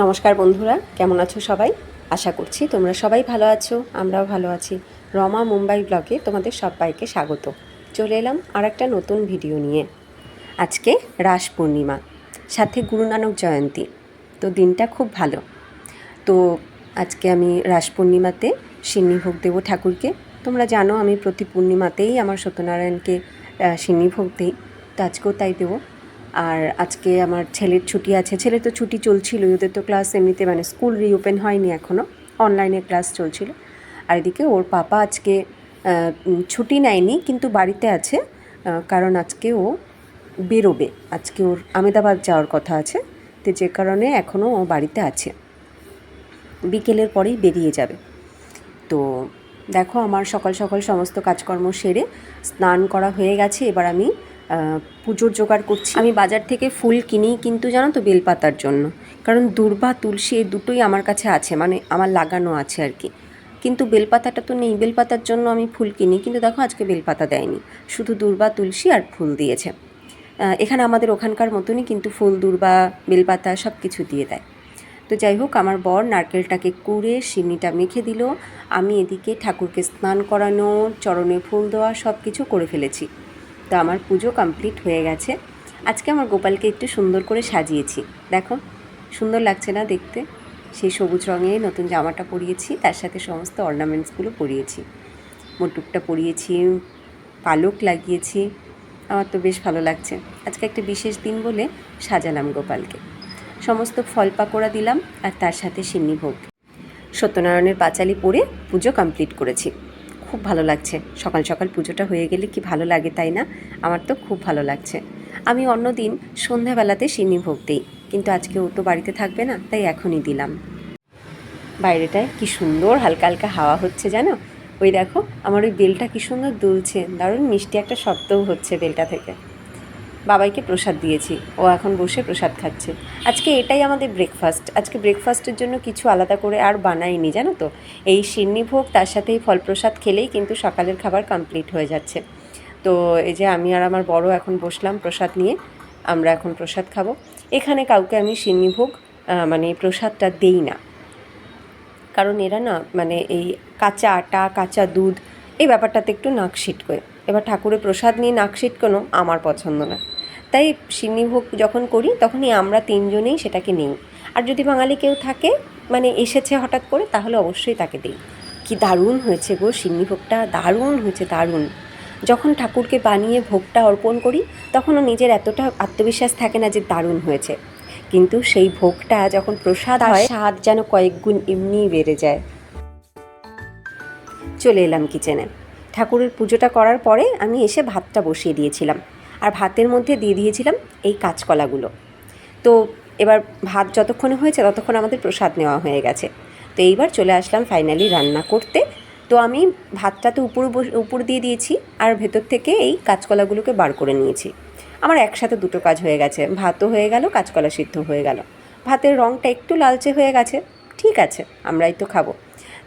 নমস্কার বন্ধুরা, কেমন আছো সবাই? আশা করছি তোমরা সবাই ভালো আছো, আমরাও ভালো আছি। রমা মুম্বাই ব্লগে তোমাদের সবাইকে স্বাগত। চলে এলাম আর একটা নতুন ভিডিও নিয়ে। আজকে রাস পূর্ণিমা, সাথে গুরু নানক জয়ন্তী, তো দিনটা খুব ভালো। তো আজকে আমি রাস পূর্ণিমাতে সিন্নিভোগ দেবো ঠাকুরকে। তোমরা জানো আমি প্রতি পূর্ণিমাতেই আমার সত্যনারায়ণকে সিন্নিভোগ দিই, তো আজকেও তাই দেবো। আর আজকে আমার ছেলের ছুটি আছে। ছেলে তো ছুটি চলছিল ওদের তো ক্লাস এমনিতে মানে স্কুল রিওপেন হয়নি এখনও অনলাইনে ক্লাস চলছিল। আর এদিকে ওর পাপা আজকে ছুটি নেয়নি, কিন্তু বাড়িতে আছে কারণ আজকে ও বেরোবে। আজকে ওর আমেদাবাদ যাওয়ার কথা আছে, তো যে কারণে এখনও ও বাড়িতে আছে। বিকেলের পরেই বেরিয়ে যাবে। তো দেখো আমার সকাল সকাল সমস্ত কাজকর্ম সেরে স্নান করা হয়ে গেছে। এবার আমি পুজোর জোগাড় করছি। আমি বাজার থেকে ফুল কিনি কিন্তু জানো তো বেলপাতার জন্য। কারণ দুর্বা, তুলসী এই দুটোই আমার কাছে আছে মানে আমার লাগানো আছে আর কি। কিন্তু বেলপাতাটা তো নেই। বেলপাতার জন্য আমি ফুল কিনি, কিন্তু দেখো আজকে বেলপাতা দেয়নি। শুধু দুর্বা, তুলসী আর ফুল দিয়েছে। এখানে আমাদের ওখানকার মতনই কিন্তু ফুল, দুর্বা, বেলপাতা সব কিছু দিয়ে দেয়। তো যাই হোক, আমার বর নারকেলটাকে কুড়ে সিন্নিটা মেখে দিল। আমি এদিকে ঠাকুরকে স্নান করানো, চরণে ফুল দেওয়া সব কিছু করে ফেলেছি। তো আমার পুজো কমপ্লিট হয়ে গেছে। আজকে আমার গোপালকে একটু সুন্দর করে সাজিয়েছি। দেখো, সুন্দর লাগছে না দেখতে? সেই সবুজ রঙে নতুন জামাটা পরিয়েছি, তার সাথে সমস্ত অর্নামেন্টসগুলো পরিয়েছি। মুটুকটা পরিয়েছি, পালক লাগিয়েছি, আমার তো বেশ ভালো লাগছে। আজকে একটা বিশেষ দিন বলে সাজালাম গোপালকে। সমস্ত ফল পাকোড়া দিলাম আর তার সাথে সিন্নি ভোগ। সত্যনারায়ণের পাঁচালি পরে পুজো কমপ্লিট করেছি। খুব ভালো লাগছে। সকাল সকাল পুজোটা হয়ে গেলে কি ভালো লাগে তাই না? আমার তো খুব ভালো লাগছে। আমি অন্যদিন সন্ধ্যাবেলাতে সিনি ভোগ দিই। কিন্তু আজকে ও তো বাড়িতে থাকবে না, তাই এখনই দিলাম। বাইরেটায় কি সুন্দর হালকা হালকা হাওয়া হচ্ছে জানো? ওই দেখো, আমার ওই বেলটা কি সুন্দর দুলছে। দারুণ মিষ্টি একটা শব্দও হচ্ছে বেলটা থেকে। বাবাইকে প্রসাদ দিয়েছি। ও এখন বসে প্রসাদ খাচ্ছে। আজকে এটাই আমাদের ব্রেকফাস্ট আজকে ব্রেকফাস্টের জন্য কিছু আলাদা করে আর বানাইনি, জানো তো? এই সিন্নি ভোগ, তার সাথে ফল প্রসাদ খেলেই কিন্তু সকালের খাবার কমপ্লিট হয়ে যাচ্ছে। তো এই যে আমি আর আমার বড় এখন বসলাম প্রসাদ নিয়ে, আমরা এখন প্রসাদ খাব। এখানে কাউকে আমি সিন্নি ভোগ মানে প্রসাদটা দেই না। কারণ এরা না মানে এই কাঁচা আটা, কাঁচা দুধ, এই ব্যাপারটাতে একটু নাক ছিটকোয় এবার ঠাকুরের প্রসাদ নিয়ে নাক ছিটকানো আমার পছন্দ না। তাই সিন্নিভোগ যখন করি, তখনই আমরা তিনজনেই সেটাকে নিই। আর যদি বাঙালি কেউ থাকে মানে এসেছে হঠাৎ করে, তাহলে অবশ্যই তাকে দিই। কি দারুণ হয়েছে গো সিন্নিভোগটা দারুণ হয়েছে, দারুণ। যখন ঠাকুরকে বানিয়ে ভোগটা অর্পণ করি, তখনও নিজের এতটা আত্মবিশ্বাস থাকে না যে দারুণ হয়েছে। কিন্তু সেই ভোগটা যখন প্রসাদ হয়, স্বাদ যেন কয়েক গুণ এমনিই বেড়ে যায়। চলে এলাম কিচেনে ঠাকুরের পুজোটা করার পরে আমি এসে ভাতটা বসিয়ে দিয়েছিলাম। আর ভাতের মধ্যে দিয়ে দিয়েছিলাম এই কাঁচকলাগুলো। তো এবার ভাত যতক্ষণে হয়েছে ততক্ষণ আমাদের প্রসাদ নেওয়া হয়ে গেছে। তো এইবার চলে আসলাম ফাইনালি রান্না করতে। তো আমি ভাতটা তো উপর উপর দিয়ে দিয়েছি আর ভেতর থেকে এই কাঁচকলাগুলোকে বার করে নিয়েছি। আমার একসাথে দুটো কাজ হয়ে গেছে। ভাতও হয়ে গেল, কাঁচকলা সিদ্ধ হয়ে গেল। ভাতের রঙটা একটু লালচে হয়ে গেছে। ঠিক আছে, আমরাই তো খাব।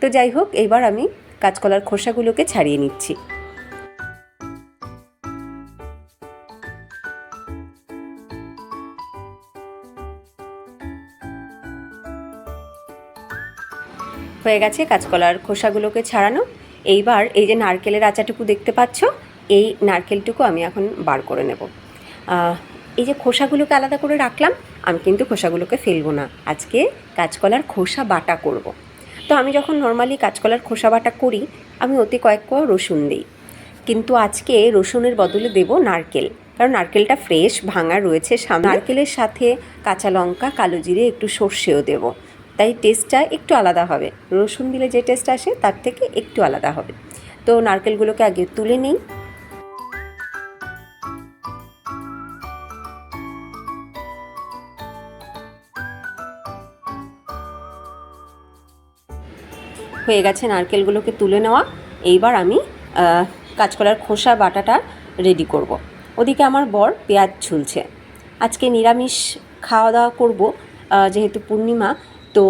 তো যাই হোক, এইবার আমি কাঁচকলার খোসাগুলোকে ছাড়িয়ে নিচ্ছি। হয়ে গেছে কাঁচকলার খোসাগুলোকে ছাড়ানো। এইবার এই যে নারকেলের আচাটুকু দেখতে পাচ্ছ, এই নারকেলটুকু আমি এখন বার করে নেব। এই যে খোসাগুলোকে আলাদা করে রাখলাম, আমি কিন্তু খোসাগুলোকে ফেলব না। আজকে কাঁচকলার খোসা বাটা করব। তো আমি যখন নর্মালি কাঁচকলার খোসা বাটা করি, আমি ওতে কয়েক কোয়া রসুন দিই। কিন্তু আজকে রসুনের বদলে দেব নারকেল, কারণ নারকেলটা ফ্রেশ ভাঙা রয়েছে নারকেলের সাথে কাঁচা লঙ্কা, কালো জিরে, একটু সর্ষেও দেবো। তাই টেস্টটা একটু আলাদা হবে। রসুন দিলে যে টেস্ট আসে, তার থেকে একটু আলাদা হবে। তো নারকেলগুলোকে আগে তুলে নিই। হয়ে গেছে নারকেলগুলোকে তুলে নেওয়া। এইবার আমি কাঁচকলার খোসা, বাটাটা রেডি করব। ওদিকে আমার বর পেঁয়াজ ছুলছে। আজকে নিরামিষ খাওয়া দাওয়া করব যেহেতু পূর্ণিমা, তো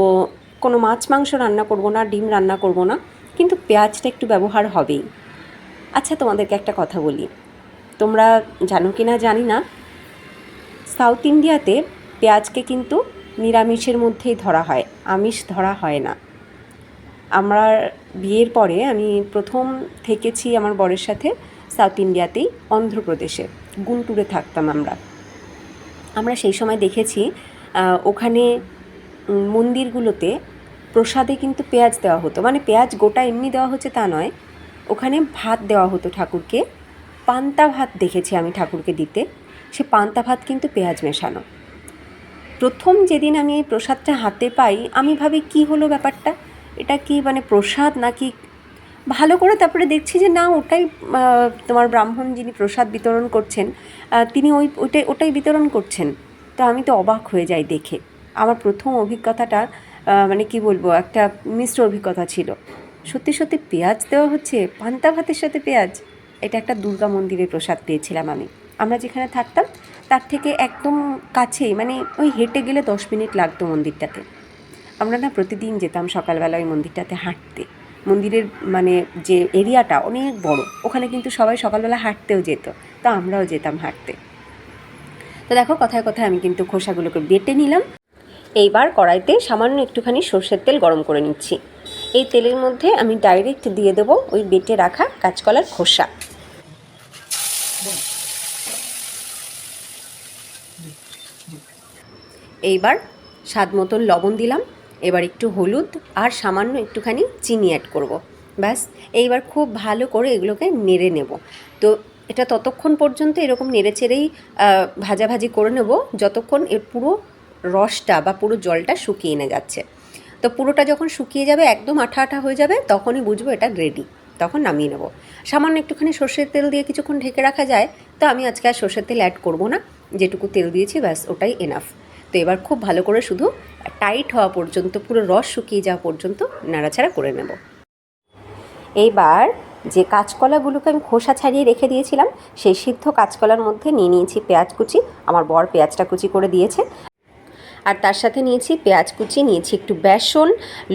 কোনো মাছ, মাংস রান্না করব না, ডিম রান্না করব না, কিন্তু পেঁয়াজটা একটু ব্যবহার হবেই। আচ্ছা তোমাদেরকে একটা কথা বলি। তোমরা জানো কি না জানি না, সাউথ ইন্ডিয়াতে পেঁয়াজকে কিন্তু নিরামিষের মধ্যেই ধরা হয়, আমিষ ধরা হয় না। আমরা বিয়ের পরে আমি প্রথম থেকেছি আমার বরের সাথে সাউথ ইন্ডিয়াতেই অন্ধ্রপ্রদেশে। গুন্টুরে থাকতাম আমরা। আমরা সেই সময় দেখেছি ওখানে মন্দিরগুলোতে প্রসাদে কিন্তু পেঁয়াজ দেওয়া হতো। মানে পেঁয়াজ গোটা এমনি দেওয়া হচ্ছে তা নয়, ওখানে ভাত দেওয়া হতো ঠাকুরকে। পান্তা ভাত দেখেছি আমি ঠাকুরকে দিতে। সে পান্তা ভাত কিন্তু পেঁয়াজ মেশানো। প্রথম যেদিন আমি এই প্রসাদটা হাতে পাই, আমি ভাবি কি হলো ব্যাপারটা? এটা কি মানে প্রসাদ নাকি ভালো করে তারপরে দেখছি যে না, ওটাই তোমার ব্রাহ্মণ যিনি প্রসাদ বিতরণ করছেন তিনি ওই ওটাই ওটাই বিতরণ করছেন। তো আমি তো অবাক হয়ে যাই দেখে। আমার প্রথম অভিজ্ঞতাটা মানে কি বলব, একটা মিশ্র অভিজ্ঞতা ছিল। সত্যি সত্যি পেঁয়াজ দেওয়া হচ্ছে, পান্তা ভাতের সাথে পেঁয়াজ। এটা একটা দুর্গা মন্দিরের প্রসাদ পেয়েছিলাম আমি। আমরা যেখানে থাকতাম, তার থেকে একদম কাছেই মানে ওই হেঁটে গেলে দশ মিনিট লাগতো মন্দিরটাতে। আমরা না প্রতিদিন যেতাম সকালবেলা ওই মন্দিরটাতে হাঁটতে। মন্দিরের মানে যে এরিয়াটা অনেক বড়, ওখানে কিন্তু সবাই সকালবেলা হাঁটতেও যেত, তো আমরাও যেতাম হাঁটতে। তো দেখো কথায় কথায় আমি কিন্তু খোসাগুলোকে বেটে নিলাম। এইবার কড়াইতে সামান্য একটুখানি সর্ষের তেল গরম করে নিচ্ছি। এই তেলের মধ্যে আমি ডাইরেক্ট দিয়ে দেবো ওই বেটে রাখা কাঁচকলার খোসা। এইবার স্বাদ মতন লবণ দিলাম। এবার একটু হলুদ আর সামান্য একটুখানি চিনি অ্যাড করব। ব্যাস, এইবার খুব ভালো করে এগুলোকে নেড়ে নেব। তো এটা ততক্ষণ পর্যন্ত এরকম নেড়ে চেড়েই ভাজাভাজি করে নেব যতক্ষণ এর পুরো রসটা বা পুরো জলটা শুকিয়ে না যাচ্ছে। তো পুরোটা যখন শুকিয়ে যাবে, একদম আঠা আঠা হয়ে যাবে, তখনই বুঝব এটা রেডি তখন নামিয়ে নেব। সামান্য একটুখানি সর্ষের তেল দিয়ে কিছুক্ষণ ঢেকে রাখা যায়, তো আমি আজকে আর সর্ষের তেল অ্যাড করব না। যেটুকু তেল দিয়েছি, ব্যাস, ওটাই এনাফ তো এবার খুব ভালো করে শুধু টাইট হওয়া পর্যন্ত, পুরো রস শুকিয়ে যাওয়া পর্যন্ত নাড়াচাড়া করে নেব। এইবার যে কাঁচকলাগুলোকে আমি খোসা ছাড়িয়ে রেখে দিয়েছিলাম, সেই সিদ্ধ কাঁচকলার মধ্যে নিয়ে নিয়েছি পেঁয়াজ কুচি। আমার বর পেঁয়াজটা কুচি করে দিয়েছে। আর তার সাথে নিয়েছি পেঁয়াজ কুচি, নিয়েছি একটু বেসন,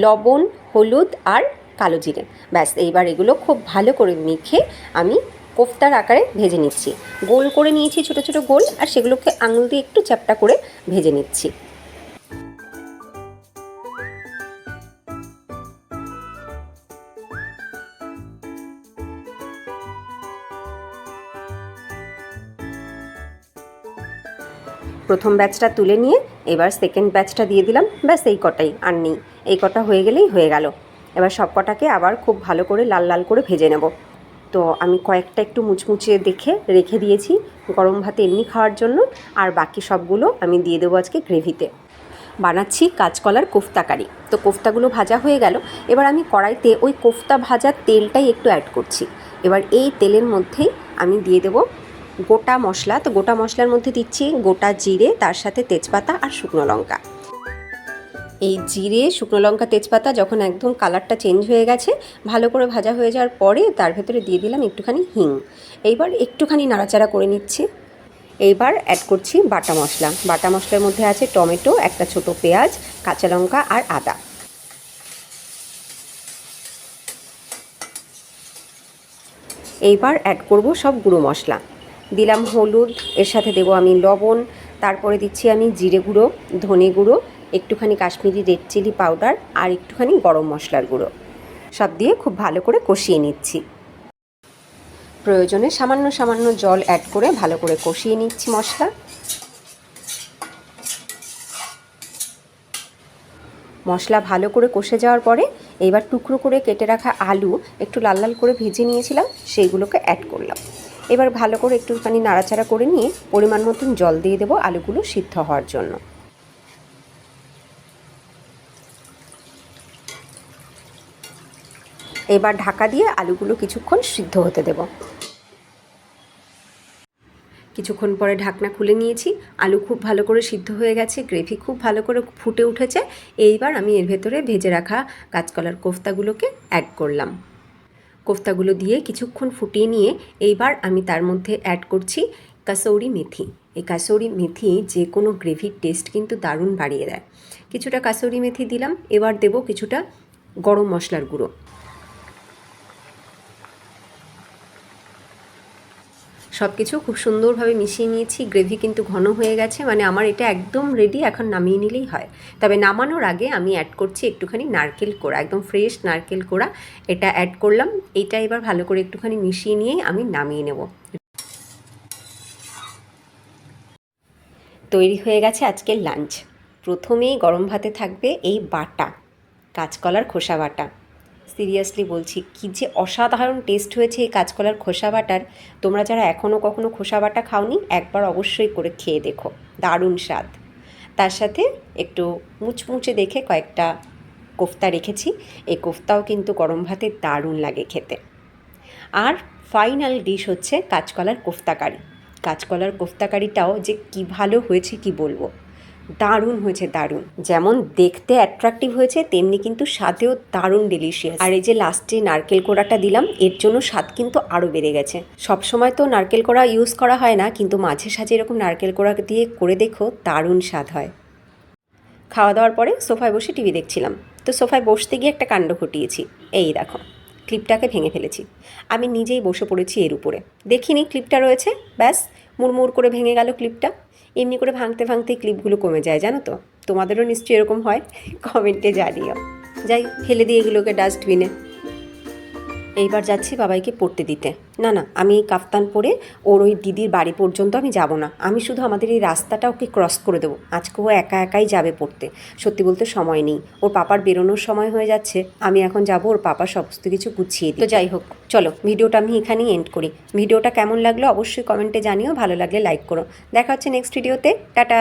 লবণ, হলুদ আর কালো জিরে। ব্যাস, এইবার এগুলো খুব ভালো করে মেখে আমি কোফতার আকারে ভেজে নিচ্ছি। গোল করে নিয়েছি ছোটো ছোটো গোল, আর সেগুলোকে আঙুল দিয়ে একটু চ্যাপটা করে ভেজে নিচ্ছি। প্রথম ব্যাচটা তুলে নিয়ে এবার সেকেন্ড ব্যাচটা দিয়ে দিলাম। ব্যাস, এই কটাই, আর নেই। এই কটা হয়ে গেলেই হয়ে গেল। এবার সব কটাকে আবার খুব ভালো করে লাল লাল করে ভেজে নেব। তো আমি কয়েকটা একটু মুচমুচে দেখে রেখে দিয়েছি গরম ভাতে এমনি খাওয়ার জন্য, আর বাকি সবগুলো আমি দিয়ে দেবো আজকে গ্রেভিতে। বানাচ্ছি কাঁচকলার কোফতা কারি। তো কোফতাগুলো ভাজা হয়ে গেল, এবার আমি কড়াইতে ওই কোফতা ভাজার তেলটাই একটু অ্যাড করছি। এবার এই তেলের মধ্যেই আমি দিয়ে দেবো গোটা মশলা। তো গোটা মশলার মধ্যে দিচ্ছি গোটা জিরে, তার সাথে তেজপাতা আর শুকনো লঙ্কা। এই জিরে, শুকনো লঙ্কা, তেজপাতা যখন একদম কালারটা চেঞ্জ হয়ে গেছে, ভালো করে ভাজা হয়ে যাওয়ার পরে তার ভেতরে দিয়ে দিলাম একটুখানি হিং। এইবার একটুখানি নাড়াচাড়া করে নিচ্ছি। এইবার অ্যাড করছি বাটা মশলা। বাটা মশলার মধ্যে আছে টমেটো, একটা ছোট পেঁয়াজ, কাঁচা লঙ্কা আর আদা। এইবার অ্যাড করব সব গুঁড়ো মশলা। দিলাম হলুদ, এর সাথে দেবো আমি লবণ, তারপরে দিচ্ছি আমি জিরে গুঁড়ো, ধনে গুঁড়ো একটুখানি কাশ্মীরি রেড চিলি পাউডার আর একটুখানি গরম মশলার গুঁড়ো। সব দিয়ে খুব ভালো করে কষিয়ে নিচ্ছি। প্রয়োজনে সামান্য সামান্য জল অ্যাড করে ভালো করে কষিয়ে নিচ্ছি মশলা। মশলা ভালো করে কষে যাওয়ার পরে এবার টুকরো করে কেটে রাখা আলু একটু লাল লাল করে ভেজে নিয়েছিলাম, সেইগুলোকে অ্যাড করলাম। এবার ভালো করে একটুখানি নাড়াচাড়া করে নিয়ে পরিমাণ মতন জল দিয়ে দেবো আলুগুলো সিদ্ধ হওয়ার জন্য। এবার ঢাকা দিয়ে আলুগুলো কিছুক্ষণ সিদ্ধ হতে দেব। কিছুক্ষণ পরে ঢাকনা খুলে নিয়েছি। আলু খুব ভালো করে সিদ্ধ হয়ে গেছে, গ্রেভি খুব ভালো করে ফুটে উঠেছে। এইবার আমি এর ভেতরে ভেজে রাখা কাঁচকলার কোফতাগুলোকে অ্যাড করলাম। কোফতাগুলো দিয়ে কিছুক্ষণ ফুটিয়ে নিয়ে এইবার আমি তার মধ্যে অ্যাড করছি কাসৌরি মেথি। এই কাসৌরি মেথি যে কোনো গ্রেভির টেস্ট কিন্তু দারুণ বাড়িয়ে দেয়। কিছুটা কাসৌরি মেথি দিলাম, এবার দেব কিছুটা গরম মশলার গুঁড়ো। সব কিছু খুব সুন্দরভাবে মিশিয়ে নিয়েছি। গ্রেভি কিন্তু ঘন হয়ে গেছে মানে আমার এটা একদম রেডি এখন নামিয়ে নিলেই হয়। তবে নামানোর আগে আমি অ্যাড করছি একটুখানি নারকেল কোড়া, একদম ফ্রেশ নারকেল কোড়া। এটা অ্যাড করলাম এটা এবার ভালো করে একটুখানি মিশিয়ে নিয়েই আমি নামিয়ে নেব। তৈরি হয়ে গেছে আজকের লাঞ্চ প্রথমেই গরম ভাতে থাকবে এই বাটা, কাঁচকলার খোসা বাটা। সিরিয়াসলি বলছি, কী যে অসাধারণ টেস্ট হয়েছে এই কাঁচকলার খোসা বাটার। তোমরা যারা এখনও কখনো খোসা বাটা খাওনি, একবার অবশ্যই করে খেয়ে দেখো, দারুণ স্বাদ। তার সাথে একটু মুচমুচে দেখে কয়েকটা কোফতা রেখেছি, এই কোফতাও কিন্তু গরম ভাতে দারুণ লাগে খেতে। আর ফাইনাল ডিশ হচ্ছে কাঁচকলার কোফতা কারি কাঁচকলার কোফতা কারিটাও যে কি ভালো হয়েছে কি বলব? দারুণ হয়েছে, দারুণ। যেমন দেখতে অ্যাট্রাকটিভ হয়েছে, তেমনি কিন্তু স্বাদেও দারুণ ডেলিশিয়াস আর এই যে লাস্টে নারকেল কোড়াটা দিলাম, এর জন্য স্বাদ কিন্তু আরও বেড়ে গেছে। সবসময় তো নারকেল কোড়া ইউজ করা হয় না, কিন্তু মাঝে সাঝে এরকম নারকেল কোড়া দিয়ে করে দেখো, দারুণ স্বাদ হয়। খাওয়া দাওয়ার পরে সোফায় বসে টিভি দেখছিলাম। তো সোফায় বসতে গিয়ে একটা কাণ্ড ঘটিয়েছি। এই দেখো ক্লিপটাকে ভেঙে ফেলেছি। আমি নিজেই বসে পড়েছি এর উপরে। দেখিনি ক্লিপটা রয়েছে, ব্যাস মুড়মুড় করে ভেঙে গেল ক্লিপটা এমনি করে ভাঙতে ভাঙতে ক্লিপগুলো কমে যায়, জানো তো? তোমাদেরও নিশ্চয়ই এরকম হয়? কমেন্টে জানিও। যাই, ফেলে দিয়ে এগুলোকে ডাস্টবিনে এইবার যাচ্ছি বাবাইকে পড়তে দিতে। না না আমি এই কাফতান পরে ওর ওই দিদির বাড়ি পর্যন্ত আমি যাব না। আমি শুধু আমাদের এই রাস্তাটা ওকে ক্রস করে দেবো। আজকে ও একা একাই যাবে পড়তে। সত্যি বলতে সময় নেই। ওর পাপার বেরোনোর সময় হয়ে যাচ্ছে। আমি এখন যাব ওর পাপার সমস্ত কিছু গুছিয়ে দিই তো যাই হোক চলো ভিডিওটা আমি এখানেই এন্ড করি। ভিডিওটা কেমন লাগল অবশ্যই কমেন্টে জানিও। ভালো লাগলে লাইক করো। দেখা হচ্ছে নেক্সট ভিডিওতে টাটা!